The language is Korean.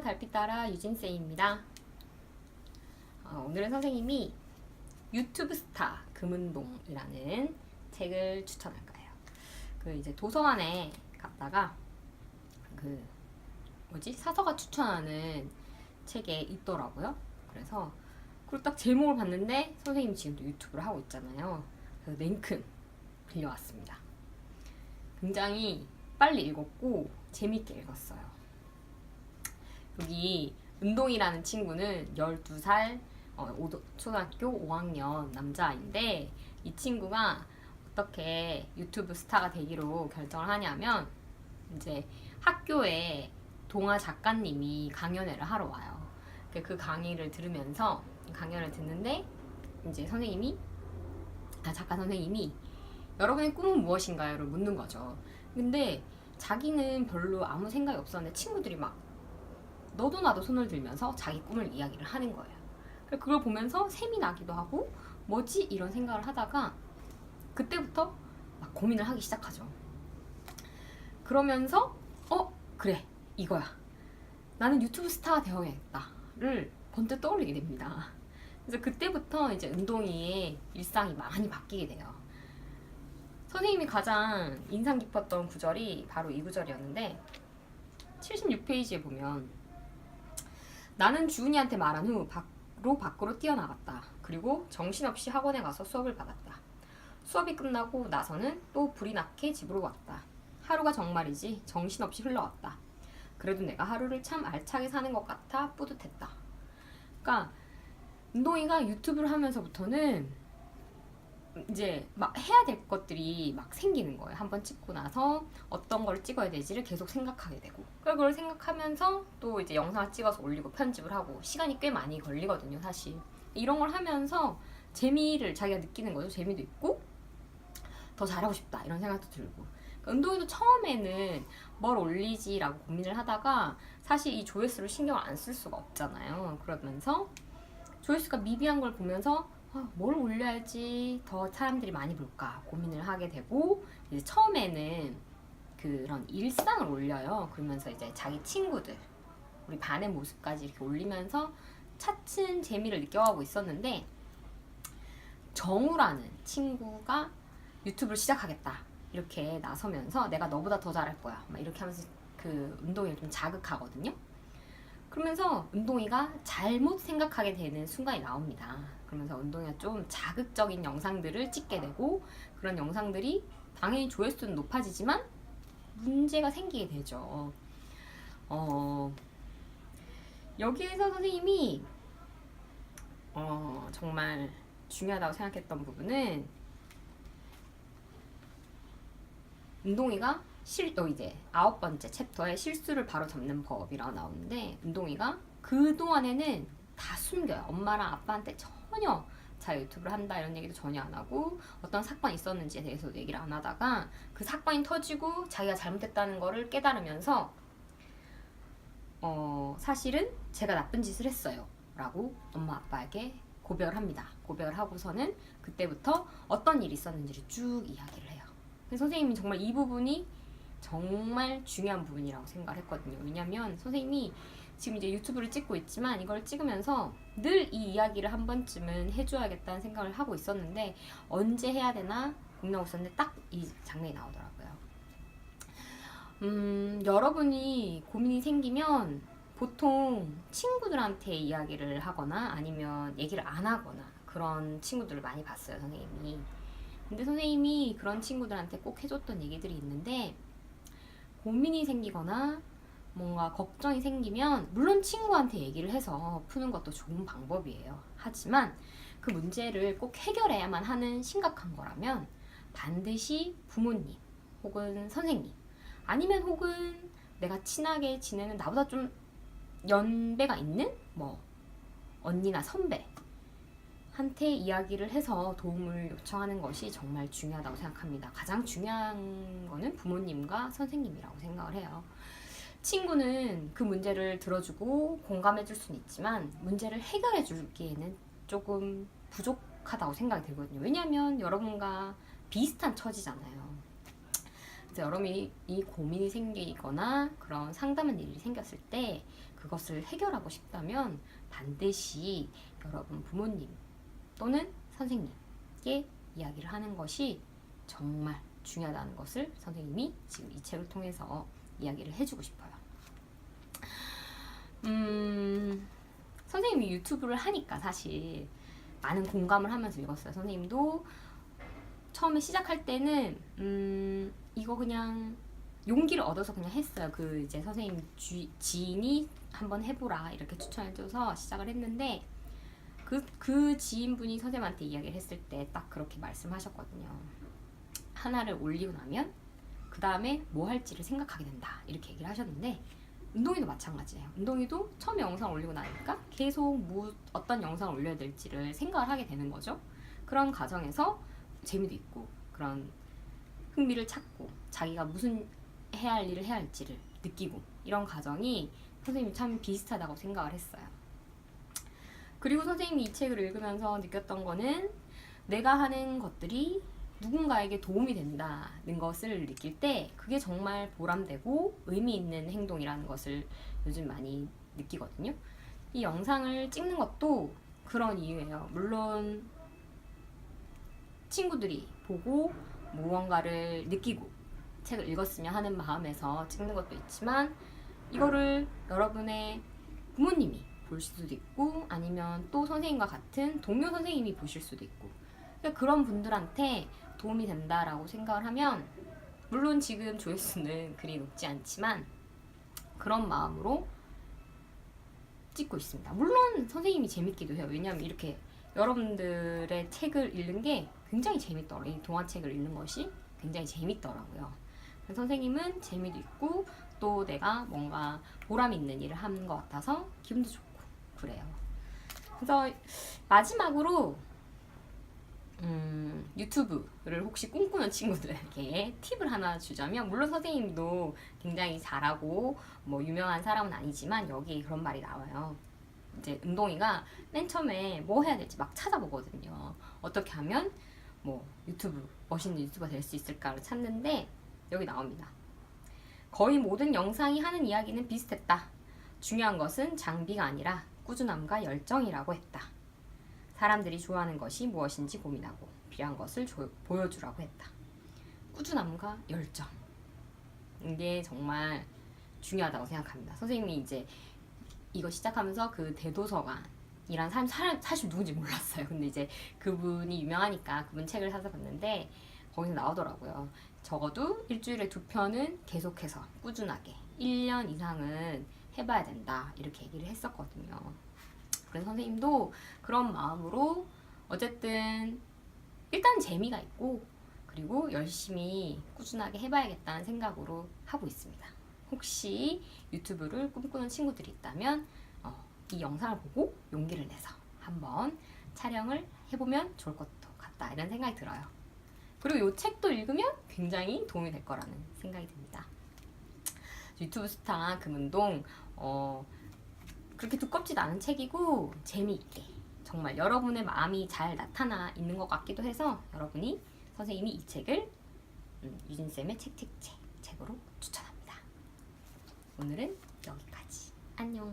달빛 따라 유진쌤입니다. 어, 오늘은 선생님이 유튜브 스타 금은동이라는 책을 추천할 거예요. 그 이제 도서관에 갔다가 그 뭐지 사서가 추천하는 책에 있더라고요. 그래서 그걸 딱 제목을 봤는데 선생님 지금도 유튜브를 하고 있잖아요. 그래서 냉큼 빌려왔습니다. 굉장히 빨리 읽었고 재밌게 읽었어요. 여기 은동이라는 친구는 12살 어, 초등학교 5학년 남자인데 이 친구가 어떻게 유튜브 스타가 되기로 결정을 하냐면 이제 학교에 동화 작가님이 강연회를 하러 와요. 그- 그 강의를 들으면서 강연을 듣는데 이제 선생님이 아 작가 선생님이 여러분의 꿈은 무엇인가요를 묻는 거죠. 근데 자기는 별로 아무 생각이 없었는데 친구들이 막 너도 나도 손을 들면서 자기 꿈을 이야기를 하는 거예요. 그걸 보면서 샘이 나기도 하고 뭐지 이런 생각을 하다가 그때부터 막 고민을 하기 시작하죠. 그러면서 어 그래 이거야 나는 유튜브 스타가 되어야겠다를 번뜩 떠올리게 됩니다. 그래서 그때부터 이제 은동이의 일상이 많이 바뀌게 돼요. 선생님이 가장 인상 깊었던 구절이 바로 이 구절이었는데 76페이지에 보면 나는 주은이한테 말한 후 바로 밖으로 뛰어나갔다. 그리고 정신없이 학원에 가서 수업을 받았다. 수업이 끝나고 나서는 또 불이 나게 집으로 왔다. 하루가 정말이지 정신없이 흘러왔다. 그래도 내가 하루를 참 알차게 사는 것 같아 뿌듯했다. 그러니까 운동이가 유튜브를 하면서부터는 이제 막 해야 될 것들이 막 생기는 거예요. 한번 찍고 나서 어떤 걸 찍어야 되지를 계속 생각하게 되고. 그걸 생각하면서 또 이제 영상을 찍어서 올리고 편집을 하고 시간이 꽤 많이 걸리거든요, 사실. 이런 걸 하면서 재미를 자기가 느끼는 거죠. 재미도 있고 더 잘하고 싶다 이런 생각도 들고. 그러니까 운동이도 처음에는 뭘 올리지라고 고민을 하다가 사실 이 조회수를 신경을 안 쓸 수가 없잖아요. 그러면서 조회수가 미비한 걸 보면서 아, 뭘 올려야지 더 사람들이 많이 볼까 고민을 하게 되고 이제 처음에는 그런 일상을 올려요. 그러면서 이제 자기 친구들 우리 반의 모습까지 이렇게 올리면서 차츰 재미를 느껴가고 있었는데 정우라는 친구가 유튜브를 시작하겠다 이렇게 나서면서 내가 너보다 더 잘할 거야 막 이렇게 하면서 그 운동이를 좀 자극하거든요. 그러면서 운동이가 잘못 생각하게 되는 순간이 나옵니다. 그러면서 운동이가 좀 자극적인 영상들을 찍게 되고 그런 영상들이 당연히 조회수는 높아지지만 문제가 생기게 되죠. 어, 여기에서 선생님이 어, 정말 중요하다고 생각했던 부분은 운동이가 실, 어, 이제 아홉 번째 챕터에 실수를 바로 잡는 법이라고 나오는데 운동이가 그동안에는 다 숨겨요. 엄마랑 아빠한테 전혀 자 유튜브를 한다 이런 얘기도 전혀 안 하고 어떤 사건이 있었는지에 대해서도 얘기를 안 하다가 그 사건이 터지고 자기가 잘못했다는 거를 깨달으면서 어 사실은 제가 나쁜 짓을 했어요 라고 엄마 아빠에게 고백을 합니다 고백을 하고서는 그때부터 어떤 일이 있었는지를 쭉 이야기를 해요 선생님이 정말 이 부분이 정말 중요한 부분이라고 생각을 했거든요 왜냐면 선생님이 지금 이제 유튜브를 찍고 있지만 이걸 찍으면서 늘 이 이야기를 한 번쯤은 해줘야겠다는 생각을 하고 있었는데 언제 해야 되나 고민하고 있었는데 딱 이 장면이 나오더라고요. 음, 여러분이 고민이 생기면 보통 친구들한테 이야기를 하거나 아니면 얘기를 안 하거나 그런 친구들을 많이 봤어요, 선생님이. 근데 선생님이 그런 친구들한테 꼭 해줬던 얘기들이 있는데 고민이 생기거나 뭔가 걱정이 생기면 물론 친구한테 얘기를 해서 푸는 것도 좋은 방법이에요. 하지만 그 문제를 꼭 해결해야만 하는 심각한 거라면 반드시 부모님 혹은 선생님 아니면 혹은 내가 친하게 지내는 나보다 좀 연배가 있는 뭐 언니나 선배 한테 이야기를 해서 도움을 요청하는 것이 정말 중요하다고 생각합니다. 가장 중요한 거는 부모님과 선생님이라고 생각을 해요. 친구는 그 문제를 들어주고 공감해 줄 수는 있지만 문제를 해결해주기에는 조금 부족하다고 생각이 들거든요. 왜냐하면 여러분과 비슷한 처지잖아요. 이제 여러분이 이 고민이 생기거나 그런 상담한 일이 생겼을 때 그것을 해결하고 싶다면 반드시 여러분 부모님 또는 선생님께 이야기를 하는 것이 정말 중요하다는 것을 선생님이 지금 이 책을 통해서 이야기를 해주고 싶어요. 음, 선생님이 유튜브를 하니까 사실 많은 공감을 하면서 읽었어요. 선생님도 처음에 시작할 때는 음, 이거 그냥 용기를 얻어서 그냥 했어요. 그 이제 선생님 주, 지인이 한번 해보라 이렇게 추천해줘서 시작을 했는데 그, 그 지인분이 선생님한테 이야기를 했을 때 딱 그렇게 말씀하셨거든요. 하나를 올리고 나면 그 다음에 뭐 할지를 생각하게 된다 이렇게 얘기를 하셨는데 운동이도 마찬가지예요. 운동이도 처음에 영상을 올리고 나니까 계속 뭐 어떤 영상을 올려야 될지를 생각을 하게 되는 거죠. 그런 과정에서 재미도 있고 그런 흥미를 찾고 자기가 무슨 해야 할 일을 해야 할지를 느끼고 이런 과정이 선생님이 참 비슷하다고 생각을 했어요. 그리고 선생님이 이 책을 읽으면서 느꼈던 거는 내가 하는 것들이 누군가에게 도움이 된다는 것을 느낄 때 그게 정말 보람되고 의미 있는 행동이라는 것을 요즘 많이 느끼거든요. 이 영상을 찍는 것도 그런 이유예요. 물론 친구들이 보고 무언가를 느끼고 책을 읽었으면 하는 마음에서 찍는 것도 있지만 이거를 여러분의 부모님이 볼 수도 있고 아니면 또 선생님과 같은 동료 선생님이 보실 수도 있고 그러니까 그런 분들한테 도움이 된다라고 생각을 하면 물론 지금 조회수는 그리 높지 않지만 그런 마음으로 찍고 있습니다. 물론 선생님이 재밌기도 해요. 왜냐하면 이렇게 여러분들의 책을 읽는 게 굉장히 재밌더라고요. 이 동화책을 읽는 것이 굉장히 재밌더라고요. 선생님은 재미도 있고 또 내가 뭔가 보람 있는 일을 하는 것 같아서 기분도 좋고 그래요. 그래서 마지막으로 음, 유튜브를 혹시 꿈꾸는 친구들에게 팁을 하나 주자면 물론 선생님도 굉장히 잘하고 뭐 유명한 사람은 아니지만 여기 그런 말이 나와요. 이제 운동이가 맨 처음에 뭐 해야 될지 막 찾아보거든요. 어떻게 하면 뭐 유튜브 멋있는 유튜버 될 수 있을까를 찾는데 여기 나옵니다. 거의 모든 영상이 하는 이야기는 비슷했다. 중요한 것은 장비가 아니라 꾸준함과 열정이라고 했다. 사람들이 좋아하는 것이 무엇인지 고민하고 필요한 것을 조- 보여주라고 했다. 꾸준함과 열정. 이게 정말 중요하다고 생각합니다. 선생님이 이제 이거 시작하면서 그 대도서관이란 사람, 사람 사실 누군지 몰랐어요. 근데 이제 그분이 유명하니까 그분 책을 사서 봤는데 거기서 나오더라고요. 적어도 일주일에 두 편은 계속해서 꾸준하게 1년 이상은 해봐야 된다. 이렇게 얘기를 했었거든요. 그래서 선생님도 그런 마음으로 어쨌든 일단 재미가 있고 그리고 열심히 꾸준하게 해봐야겠다는 생각으로 하고 있습니다. 혹시 유튜브를 꿈꾸는 친구들이 있다면 어, 이 영상을 보고 용기를 내서 한번 촬영을 해보면 좋을 것 같다 이런 생각이 들어요. 그리고 이 책도 읽으면 굉장히 도움이 될 거라는 생각이 듭니다. 유튜브 스타 금운동 어, 그렇게 두껍지도 않은 책이고 재미있게 정말 여러분의 마음이 잘 나타나 있는 것 같기도 해서 여러분이 선생님이 이 책을 음, 유진쌤의 책책책 책으로 추천합니다. 오늘은 여기까지. 안녕.